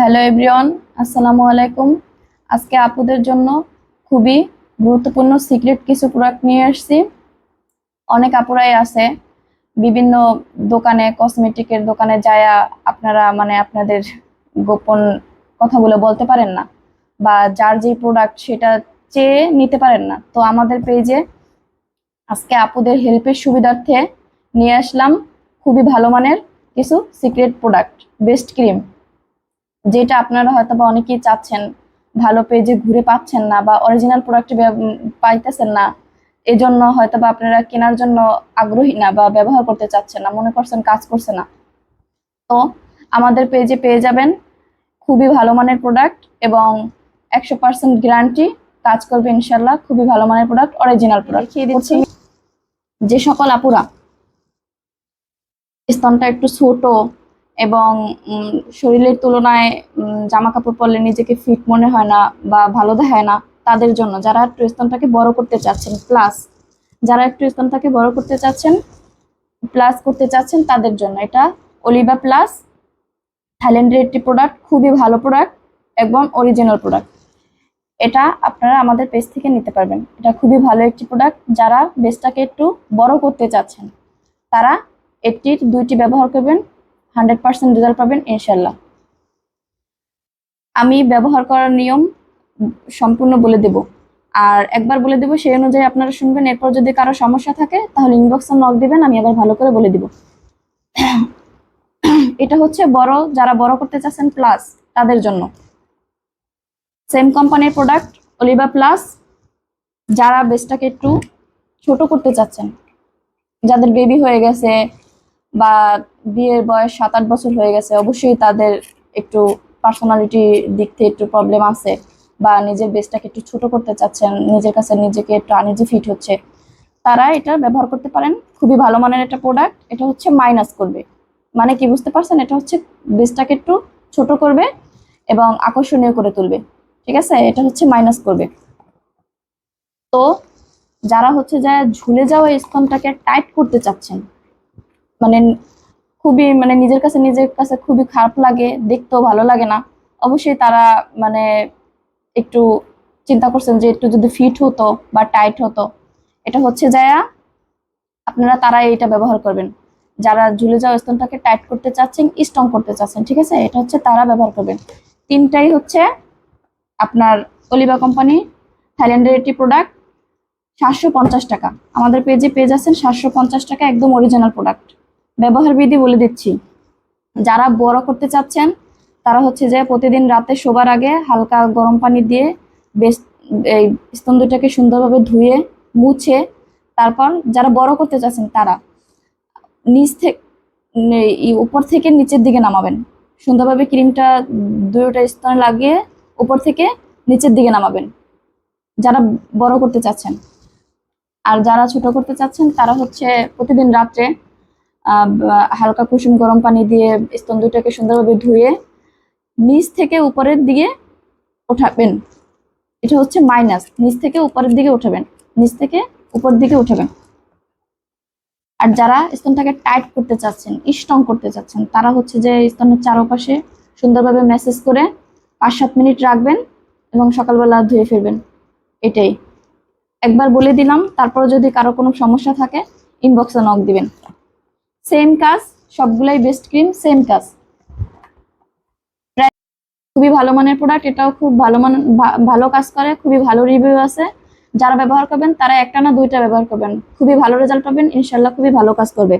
Hello everyone, আসসালামু আলাইকুম। আজকে আপুদের জন্য খুবই গুরুত্বপূর্ণ সিক্রেট কিছু প্রোডাক্ট নিয়ে আসছি। অনেক আপুরাই আছে, বিভিন্ন দোকানে, কসমেটিকের দোকানে যায়া আপনারা মানে আপনাদের গোপন কথাগুলো বলতে পারেন না, বা যার যে প্রোডাক্ট সেটা চেয়ে নিতে পারেন না। তো আমাদের পেজে আজকে আপুদের হেল্পের সুবিধার্থে নিয়ে আসলাম খুবই ভালো মানের কিছু সিক্রেট প্রোডাক্ট, বেস্ট ক্রিম। যেটা আপনারা হয়তো বা অনেকেই চাচ্ছেন ভালো পেজে ঘুরে পাচ্ছেন না বা অরিজিনাল প্রোডাক্ট পাইতেছেন না এজন্য হয়তো বা আপনারা কেনার জন্য আগ্রহী না বা ব্যবহার করতে চাচ্ছেন না মনে করছেন কাজ করছে না। তো আমাদের পেজে পেয়ে যাবেন খুবই ভালো মানের প্রোডাক্ট এবং একশো পার্সেন্ট গ্যারান্টি কাজ করবে ইনশাল্লাহ খুবই ভালো মানের প্রোডাক্ট অরিজিনাল প্রোডাক্ট দেখিয়ে দিচ্ছি। যে সকল আপুরা স্তনটা একটু ছোট এবং শরীরের তুলনায় জামা কাপড় পরলে নিজেকে ফিট মনে হয় না বা ভালো দেখায় না তাদের জন্য। যারা একটু স্তনটাকে বড় করতে চাচ্ছেন প্লাস যারা একটু স্তনটাকে বড় করতে চাচ্ছেন প্লাস করতে চাচ্ছেন তাদের জন্য। এটা অলিভা প্লাস থাইল্যান্ডের একটি প্রোডাক্ট খুবই ভালো প্রোডাক্ট এবং অরিজিনাল প্রোডাক্ট এটা আপনারা আমাদের পেজ থেকে নিতে পারবেন। এটা খুবই ভালো একটি প্রোডাক্ট যারা বেসটাকে একটু বড় করতে চাচ্ছেন, তারা এটির দুইটি ব্যবহার করবেন। হান্ড্রেড পার্সেন্ট রেজাল্ট পাবেন ইনশাল্লাহ আমি ব্যবহার করার নিয়ম সম্পূর্ণ বলে দেব। আর একবার বলে দেব, সেই অনুযায়ী আপনারা শুনবেন। এরপর যদি কারও সমস্যা থাকে, তাহলে ইনবক্সে নক দিবেন, আমি আবার ভালো করে বলে দিব। এটা হচ্ছে বড়, যারা বড় করতে চাচ্ছেন প্লাস তাদের জন্য। সেম কোম্পানির প্রোডাক্ট অলিভা প্লাস যারা বেসটাকে একটু ছোট করতে চাচ্ছেন। যাদের বেবি হয়ে গেছে বা বিয়ের বয়স সাত আট বছর হয়ে গেছে, অবশ্যই তাদের একটু পার্সোনালিটি দিক থেকে একটু প্রবলেম আছে বা নিজের বেসটাকে একটু ছোট করতে চাচ্ছেন, নিজের কাছে নিজেকে একটু আনিজি ফিট হচ্ছে, তারা এটা ব্যবহার করতে পারেন। খুবই ভালো মানের একটা প্রোডাক্ট এটা হচ্ছে মাইনাস করবে। মানে কি বুঝতে পারছেন? এটা হচ্ছে বেসটাকে একটু ছোট করবে এবং আকর্ষণীয় করে তুলবে। ঠিক আছে? এটা হচ্ছে মাইনাস করবে। তো যারা হচ্ছে যারা ঝুলে যাওয়া স্তনটাকে টাইট করতে চাচ্ছেন মানে খুবই মানে নিজের কাছে নিজের কাছে খুবই খারাপ লাগে, দেখতেও ভালো লাগে না। অবশ্যই তারা মানে একটু চিন্তা করছেন যে একটু যদি ফিট হতো বা টাইট হতো। এটা হচ্ছে যায়া আপনারা তারা এটা ব্যবহার করবেন। যারা ঝুলে যাওয়া স্তনটাকে টাইট করতে চাচ্ছেন স্ট্রং করতে চাচ্ছেন, ঠিক আছে? এটা হচ্ছে তারা ব্যবহার করবেন। তিনটাই হচ্ছে আপনার অলিভা কোম্পানি থাইল্যান্ডের একটি প্রোডাক্ট সাতশো পঞ্চাশ টাকা। আমাদের পেজে পেজ আছেন, সাতশো পঞ্চাশ টাকা একদম অরিজিনাল প্রোডাক্ট ব্যবহার বিধি বলে দিচ্ছি। যারা বড় করতে চাচ্ছেন, তারা হচ্ছে যে প্রতিদিন রাতে শোবার আগে হালকা গরম পানি দিয়ে বেশ এই স্তন দুটাকে সুন্দরভাবে ধুয়ে, মুছে তারপর যারা বড় করতে চাচ্ছেন তারা নিচ থেকে উপর থেকে নিচের দিকে নামাবেন। সুন্দরভাবে ক্রিমটা দুটোটা স্তনে লাগিয়ে উপর থেকে নিচের দিকে নামাবেন। যারা বড় করতে চাচ্ছেন। আর যারা ছোট করতে চাচ্ছেন, তারা হচ্ছে প্রতিদিন রাত্রে হালকা কুসুম গরম পানি দিয়ে স্তন দুইটাকে সুন্দরভাবে ধুয়ে নিচ থেকে উপরের দিকে ওঠাবেন। এটা হচ্ছে মাইনাস নিচ থেকে উপরের দিকে উঠাবেন নিচ থেকে উপর দিকে উঠাবেন আর যারা স্তনটাকে টাইট করতে চাচ্ছেন স্ট্রং করতে চাচ্ছেন, তারা হচ্ছে যে স্তনের চারপাশে সুন্দরভাবে ম্যাসেজ করে পাঁচ সাত মিনিট রাখবেন এবং সকালবেলা ধুয়ে ফিরবেন এটাই। একবার বলে দিলাম, তারপর যদি কারও কোনো সমস্যা থাকে ইনবক্সে নক দিবেন। সেম কাজ, সবগুলাই বেস্ট ক্রিম সেম কাজ। খুবই ভালো মানের প্রোডাক্ট এটাও খুব ভালো মান ভালো কাজ করে, খুবই ভালো রিভিউ আছে। যারা ব্যবহার করবেন, তারা একটা না দুইটা ব্যবহার করবেন। খুবই ভালো রেজাল্ট পাবেন ইনশাল্লাহ খুবই ভালো কাজ করবে।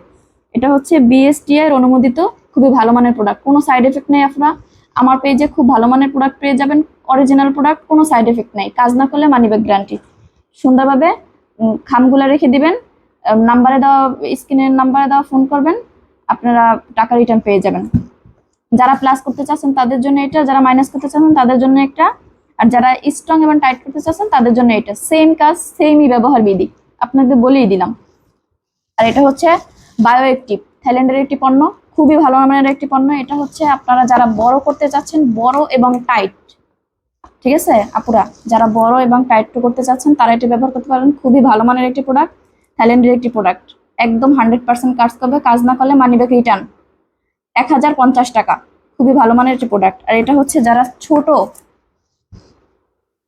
এটা হচ্ছে বিএসটিআই এর অনুমোদিত, খুবই ভালো মানের প্রোডাক্ট কোনো সাইড এফেক্ট নেই আপনারা। আমার পেজে খুব ভালো মানের প্রোডাক্ট পেয়ে যাবেন অরিজিনাল প্রোডাক্ট কোনো সাইড এফেক্ট নেই। কাজ না করলে মানি ব্যাক গ্যারান্টি সুন্দরভাবে খামগুলা রেখে দিবেন নাম্বারে দেওয়া স্ক্রিনের নাম্বারে দেওয়া ফোন করবেন, আপনারা টাকা রিটার্ন পেয়ে যাবেন। যারা প্লাস করতে চাচ্ছেন, তাদের জন্য এটা, যারা মাইনাস করতে চাচ্ছেন, তাদের জন্য একটা। আর যারা স্ট্রং এবং টাইট করতে চাচ্ছেন, তাদের জন্য এটা। সেম কাজ সেমই ব্যবহার বিধি। আপনাদের বলেই দিলাম। আর এটা হচ্ছে বায়ো অ্যাক্টিভ থাইল্যান্ডের একটি পণ্য, খুবই ভালো মানের একটি পণ্য। এটা হচ্ছে আপনারা যারা বড় করতে চাচ্ছেন, বড় এবং টাইট ঠিক আছে, আপুরা? যারা বড় এবং টাইট করতে চাচ্ছেন, তারা এটি ব্যবহার করতে পারেন। খুবই ভালো মানের একটি প্রোডাক্ট থাইল্যান্ডের একটি প্রোডাক্ট একদম হান্ড্রেড পার্সেন্ট কাজ করবে, কাজ না করলে মানি ব্যাক রিটার্ন এক হাজার পঞ্চাশ টাকা। খুবই ভালো মানের একটি প্রোডাক্ট আর এটা হচ্ছে যারা ছোট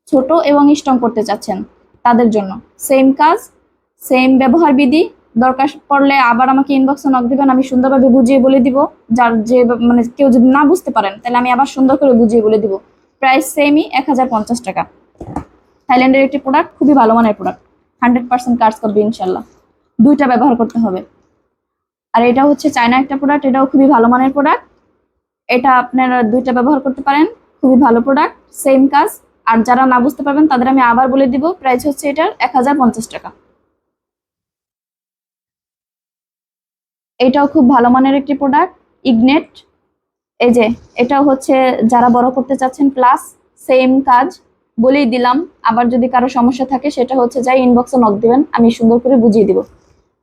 ছোট এবং স্ট্রং করতে চাচ্ছেন, তাদের জন্য। সেম কাজ সেম ব্যবহার বিধি। দরকার পড়লে আবার আমাকে ইনবক্সে নক দিবেন, আমি সুন্দরভাবে বুঝিয়ে বলে দিব। যার যে মানে কেউ যদি না বুঝতে পারেন, তাহলে আমি আবার সুন্দর করে বুঝিয়ে বলে দিব। প্রাইস সেমই এক হাজার পঞ্চাশ টাকা। থাইল্যান্ডের একটি প্রোডাক্ট খুবই ভালো মানের প্রোডাক্ট হান্ড্রেড পার্সেন্ট কাজ করবে ইনশাল্লাহ। দুইটা ব্যবহার করতে হবে। আর এটা হচ্ছে চায়না একটা প্রোডাক্ট এটাও খুবই ভালো মানের প্রোডাক্ট এটা আপনারা দুইটা ব্যবহার করতে পারেন, খুবই ভালো প্রোডাক্ট সেম কাজ। আর যারা না বুঝতে পারবেন, তাদের আমি আবার বলে দিব প্রাইস হচ্ছে এটার এক হাজার পঞ্চাশ টাকা। এটাও খুব ভালো মানের একটি প্রোডাক্ট ইগনেট এই যে, এটাও হচ্ছে যারা বড় করতে চাচ্ছেন প্লাস সেম কাজ। বলেই দিলাম। আবার যদি কারও সমস্যা থাকে, সেটা হচ্ছে যাই ইনবক্সে নক দিবেন, আমি সুন্দর করে বুঝিয়ে দিব।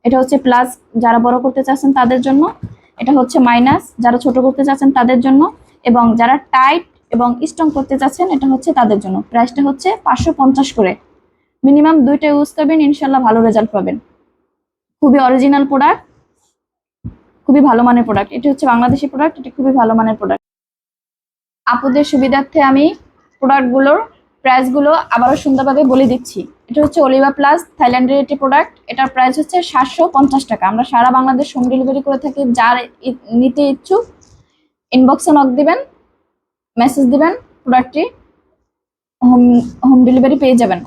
এটা হচ্ছে প্লাস যারা বড় করতে চাচ্ছেন তাদের জন্য, এটা হচ্ছে মাইনাস যারা ছোট করতে চাচ্ছেন তাদের জন্য, এবং যারা টাইট এবং স্ট্রং করতে চাচ্ছেন, এটা হচ্ছে তাদের জন্য। প্রাইসটা হচ্ছে পাঁচশো পঞ্চাশ করে। মিনিমাম দুইটা ইউজ করবেন ইনশাল্লাহ ভালো রেজাল্ট পাবেন। খুবই অরিজিনাল প্রোডাক্ট খুবই ভালো মানের প্রোডাক্ট এটি হচ্ছে বাংলাদেশি প্রোডাক্ট এটি খুবই ভালো মানের প্রোডাক্ট আপুদের সুবিধার্থে আমি প্রোডাক্টগুলোর প্রাইসগুলো আবারও সুন্দরভাবে বলে দিচ্ছি। এটা হচ্ছে অলিভা প্লাস থাইল্যান্ডের একটি প্রোডাক্ট এটার প্রাইস হচ্ছে সাতশো পঞ্চাশ টাকা। আমরা সারা বাংলাদেশ হোম ডেলিভারি করে থাকি। যার নিতে ইচ্ছুক ইনবক্সে নক দিবেন মেসেজ দিবেন প্রোডাক্টটি হোম হোম ডেলিভারি পেয়ে যাবেন।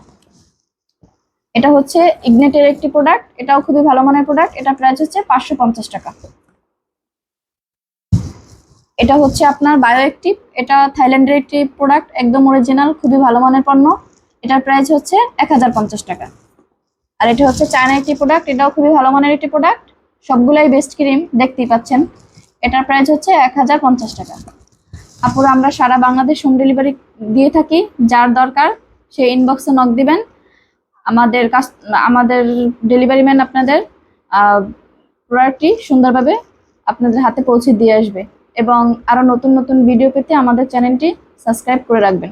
এটা হচ্ছে ইগনেটের একটি প্রোডাক্ট এটাও খুবই ভালো মানের প্রোডাক্ট এটা প্রাইস হচ্ছে পাঁচশো পঞ্চাশ টাকা। এটা হচ্ছে আপনার বায়ো অ্যাক্টিভ এটা থাইল্যান্ডের একটি প্রোডাক্ট একদম অরিজিনাল খুবই ভালো মানের পণ্য। এটার প্রাইস হচ্ছে এক হাজার পঞ্চাশ টাকা। আর এটা হচ্ছে চায়না একটি প্রোডাক্ট এটাও খুবই ভালো মানের একটি প্রোডাক্ট সবগুলাই বেস্ট ক্রিম দেখতেই পাচ্ছেন। এটার প্রাইস হচ্ছে এক হাজার পঞ্চাশ টাকা। আপুরা, আমরা সারা বাংলাদেশ হোম ডেলিভারি দিয়ে থাকি। যার দরকার, সে ইনবক্সে নক দিবেন। আমাদের কাছ আমাদের ডেলিভারি ম্যান আপনাদের প্রোডাক্টটি সুন্দরভাবে আপনাদের হাতে পৌঁছে দিয়ে আসবে। এবং আরও নতুন নতুন ভিডিও পেতে আমাদের চ্যানেলটি সাবস্ক্রাইব করে রাখবেন।